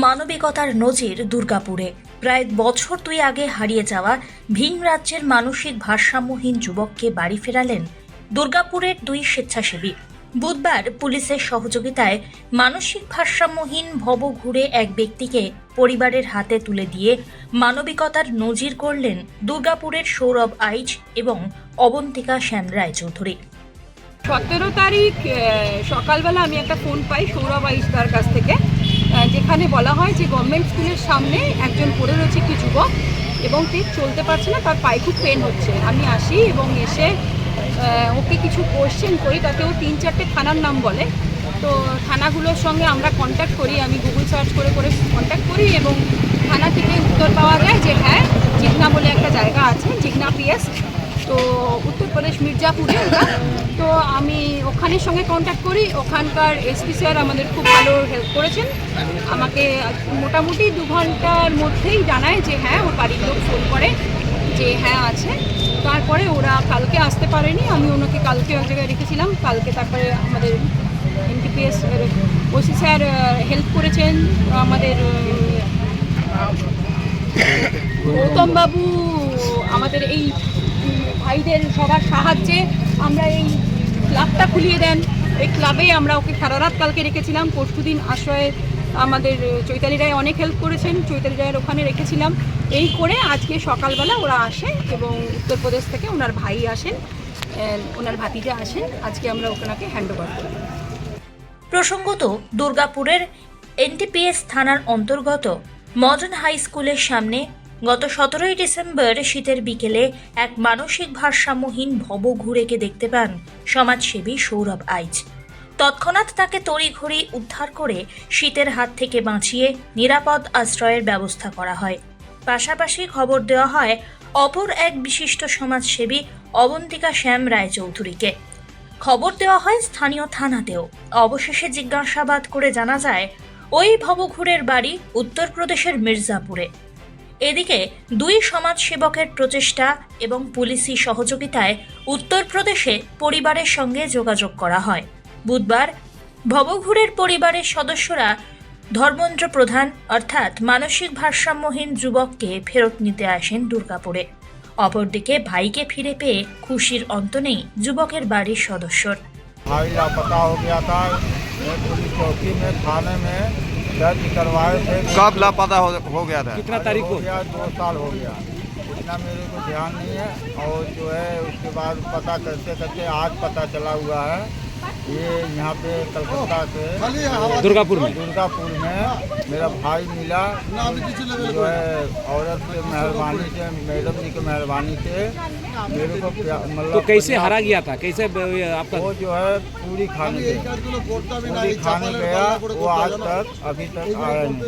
মানবিকতার নজির দুর্গাপুরে। প্রায় বছর দুই আগে হারিয়ে যাওয়া ভিন রাজ্যের মানসিক ভারসাম্যহীন যুবককে বাড়ি ফেরালেন দুর্গাপুরের দুই স্বেচ্ছাসেবী। বুধবার পুলিশের সহযোগিতায় মানসিক ভারসাম্যহীন ভব ঘুরে এক ব্যক্তিকে পরিবারের হাতে তুলে দিয়ে মানবিকতার নজির করলেন দুর্গাপুরের সৌরভ আইচ এবং অবন্তিকা শ্যাম রায়চৌধুরী। সতেরো তারিখ সকালবেলা আমি একটা ফোন পাই সৌরভ আইসদার কাছ থেকে। যেখানে বলা হয় যে গভর্নমেন্ট স্কুলের সামনে একজন পড়ে রয়েছে একটি যুবক এবং ঠিক চলতে পারছে না, তার পায়ে খুব পেন হচ্ছে। আমি আসি এবং এসে ওকে কিছু কোশ্চেন করি তাতে ও তিন চারটে থানার নাম বলে। তো থানাগুলোর সঙ্গে আমরা কন্ট্যাক্ট করি, আমি গুগল সার্চ করে করে কন্ট্যাক্ট করি এবং থানা থেকে উত্তর পাওয়া যায় যে হ্যাঁ জিগনা বলে একটা জায়গা আছে জিগনা পিএস তো উত্তরপ্রদেশ মির্জাপুরে তো আমি ওখানের সঙ্গে কন্ট্যাক্ট করি। ওখানকার এসপি স্যার আমাদের খুব ভালো হেল্প করেছেন। আমাকে মোটামুটি দু ঘণ্টার মধ্যেই জানায় যে হ্যাঁ ওর বাড়ির লোক ফোন করে যে হ্যাঁ আছে। তারপরে ওরা কালকে আসতে পারেনি। আমি ওনাকে কালকে এক জায়গায় রেখেছিলাম। কালকে তারপরে আমাদের এনটিপিএস ওসি স্যার হেল্প করেছেন। আমাদের আহ, গৌতম বাবু আমাদের এই ভাইদের সবার সাহায্যে আমরা এই ক্লাবটা খুলিয়ে দেন। এই ক্লাবে আমরা ওকে সারা রাত কালকে রেখেছিলাম। পরশুদিন আশ্রয়ে আমাদের চৈতালি রায় অনেক হেল্প করেছেন। চৈতালি রায়ের ওখানে রেখেছিলাম। এই করে আজকে সকালবেলা ওরা আসে এবং উত্তরপ্রদেশ থেকে ওনার ভাই আসেন ওনার ভাতিজা আসেন। আজকে আমরা ওনাকে হ্যান্ড ওভার করি প্রসঙ্গত দুর্গাপুরের এনটিপিএস থানার অন্তর্গত মডার্ন হাই স্কুলের সামনে গত সতেরোই ডিসেম্বর শীতের বিকেলে এক মানসিক ভারসাম্যহীন ভব ঘুরেকে দেখতে পান সমাজসেবী সৌরভ আইচ। তৎক্ষণাৎ তাকে তড়িঘড়ি উদ্ধার করে শীতের হাত থেকে বাঁচিয়ে নিরাপদ আশ্রয়ের ব্যবস্থা করা হয়। পাশাপাশি খবর দেওয়া হয়, অপর এক বিশিষ্ট সমাজসেবী অবন্তিকা শ্যাম রায়চৌধুরীকে খবর দেওয়া হয় স্থানীয় থানাতেও। অবশেষে জিজ্ঞাসাবাদ করে জানা যায়, ওই ভবঘুরের বাড়ি উত্তরপ্রদেশের মির্জাপুরে। এদিকে দুই সমাজসেবকের প্রচেষ্টা এবং পুলিশি সহযোগিতায় উত্তরপ্রদেশে পরিবারের সঙ্গে যোগাযোগ করা হয় বুধবার ভবঘুরের পরিবারের সদস্যরা ধর্মেন্দ্র প্রধান অর্থাৎ মানসিক ভারসাম্যহীন যুবককে ফেরত নিতে আসেন দুর্গাপুরে অপরদিকে ভাইকে ফিরে পেয়ে খুশির অন্ত নেই যুবকের বাড়ির সদস্যর भाई लापता हो गया था मैं पुलिस चौकी में थाने में दर्ज करवाए थे। कब लापता हो, हो गया था? कितना तारीख को? गया दो साल हो गया। इतना मेरे को ध्यान नहीं है और जो है उसके बाद पता करते करते आज पता चला हुआ है ये यहाँ पे कलकत्ता से दुर्गापुर में। दुर्गापुर में मेरा भाई मिला। जो है औरत के मेहरबानी से मैडम जी की मेहरबानी से मेरे को मतलब तो कैसे हरा गया था? कैसे आपका वो जो है पूरी खाने गया। पूरी खाने गया वो आज तक अभी तक आया नहीं।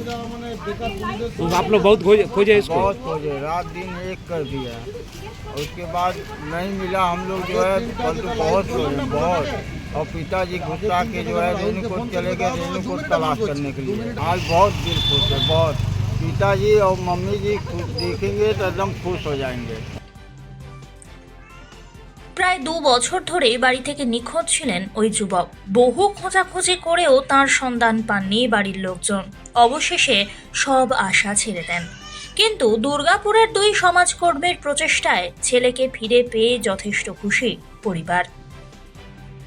तो। आप लोग बहुत खोजे, खोजे इसको? बहुत खोजे रात दिन एक कर दिया। उसके बाद नहीं मिला हम लोग जो है परंतु बहुत खोजे बहुत। और पिताजी गुस्सा के जो है रेणुकूट चले गए रेणुकूट तलाश करने के लिए आज बहुत दिल खुश है बहुत पिताजी और मम्मी जी खुश देखेंगे तो एकदम खुश हो जाएंगे প্রায় দু বছর ধরে বাড়ি থেকে নিখোঁজ ছিলেন ওই যুবক বহু খোঁজাখুঁজি করেও তার সন্ধান পাননি বাড়ির লোকজন অবশেষে সব আশা ছেড়ে দেন কিন্তু দুর্গাপুরের দুই সমাজকর্মীর প্রচেষ্টায় ছেলেকে ফিরে পেয়ে যথেষ্ট খুশি পরিবার